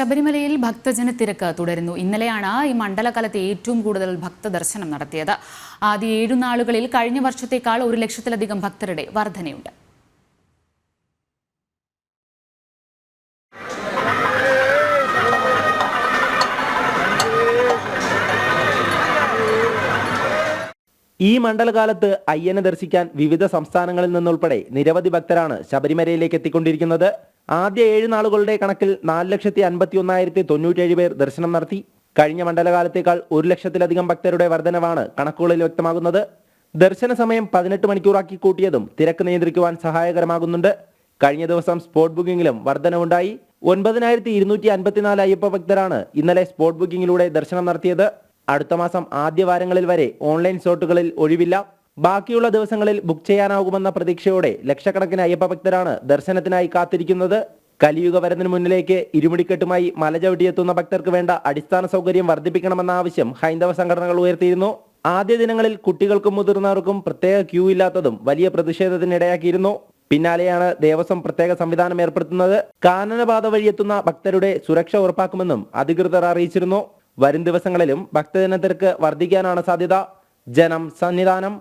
ശബരിമലയിൽ ഭക്തജന തിരക്ക് തുടരുന്നു. ഇന്നലെയാണ് ഈ മണ്ഡലകാലത്ത് ഏറ്റവും കൂടുതൽ ഭക്തദർശനം നടത്തിയത്. ആദ്യ ഏഴു നാളുകളിൽ കഴിഞ്ഞ വർഷത്തേക്കാൾ ഒരു ലക്ഷത്തിലധികം ഭക്തരുടെ വർധനയുണ്ട്. ഈ മണ്ഡലകാലത്ത് അയ്യനെ ദർശിക്കാൻ വിവിധ സംസ്ഥാനങ്ങളിൽ നിന്നുൾപ്പെടെ നിരവധി ഭക്തരാണ് ശബരിമലയിലേക്ക് എത്തിക്കൊണ്ടിരിക്കുന്നത്. ആദ്യ ഏഴ് നാളുകളുടെ കണക്കിൽ നാല് ലക്ഷത്തി അൻപത്തി ഒന്നായിരത്തി തൊണ്ണൂറ്റേഴ് പേർ ദർശനം നടത്തി. കഴിഞ്ഞ മണ്ഡലകാലത്തേക്കാൾ ഒരു ലക്ഷത്തിലധികം ഭക്തരുടെ വർധനവാണ് കണക്കുകളിൽ വ്യക്തമാകുന്നത്. ദർശന സമയം പതിനെട്ട് മണിക്കൂറാക്കി കൂട്ടിയതും തിരക്ക് നിയന്ത്രിക്കുവാൻ സഹായകരമാകുന്നുണ്ട്. കഴിഞ്ഞ ദിവസം സ്പോട്ട് ബുക്കിംഗിലും വർധനവുണ്ടായി. ഒൻപതിനായിരത്തി ഇരുന്നൂറ്റി അൻപത്തിനാല് അയ്യപ്പ ഭക്തരാണ് ഇന്നലെ സ്പോട്ട് ബുക്കിംഗിലൂടെ ദർശനം നടത്തിയത്. അടുത്ത മാസം ആദ്യ വാരങ്ങളിൽ വരെ ഓൺലൈൻ സ്ലോട്ടുകളിൽ ഒഴിവില്ല. ബാക്കിയുള്ള ദിവസങ്ങളിൽ ബുക്ക് ചെയ്യാനാകുമെന്ന പ്രതീക്ഷയോടെ ലക്ഷക്കണക്കിന് അയ്യപ്പ ഭക്തരാണ് ദർശനത്തിനായി കാത്തിരിക്കുന്നത്. കലിയുഗ വരതിന് മുന്നിലേക്ക് ഇരുമുടിക്കെട്ടുമായി മല ചവിട്ടിയെത്തുന്ന ഭക്തർക്ക് വേണ്ട അടിസ്ഥാന സൗകര്യം വർദ്ധിപ്പിക്കണമെന്ന ആവശ്യം ഹൈന്ദവ സംഘടനകൾ ഉയർത്തിയിരുന്നു. ആദ്യ ദിനങ്ങളിൽ കുട്ടികൾക്കും മുതിർന്നവർക്കും പ്രത്യേക ക്യൂ ഇല്ലാത്തതും വലിയ പ്രതിഷേധത്തിനിടയാക്കിയിരുന്നു. പിന്നാലെയാണ് ദേവസ്വം പ്രത്യേക സംവിധാനം ഏർപ്പെടുത്തുന്നത്. കാനനപാത വഴിയെത്തുന്ന ഭക്തരുടെ സുരക്ഷ ഉറപ്പാക്കുമെന്നും അധികൃതർ അറിയിച്ചിരുന്നു. വരും ദിവസങ്ങളിലും ഭക്തജനത്തിരക്ക് വർദ്ധിക്കാനാണ് സാധ്യത. ജനം സന്നിധാനം.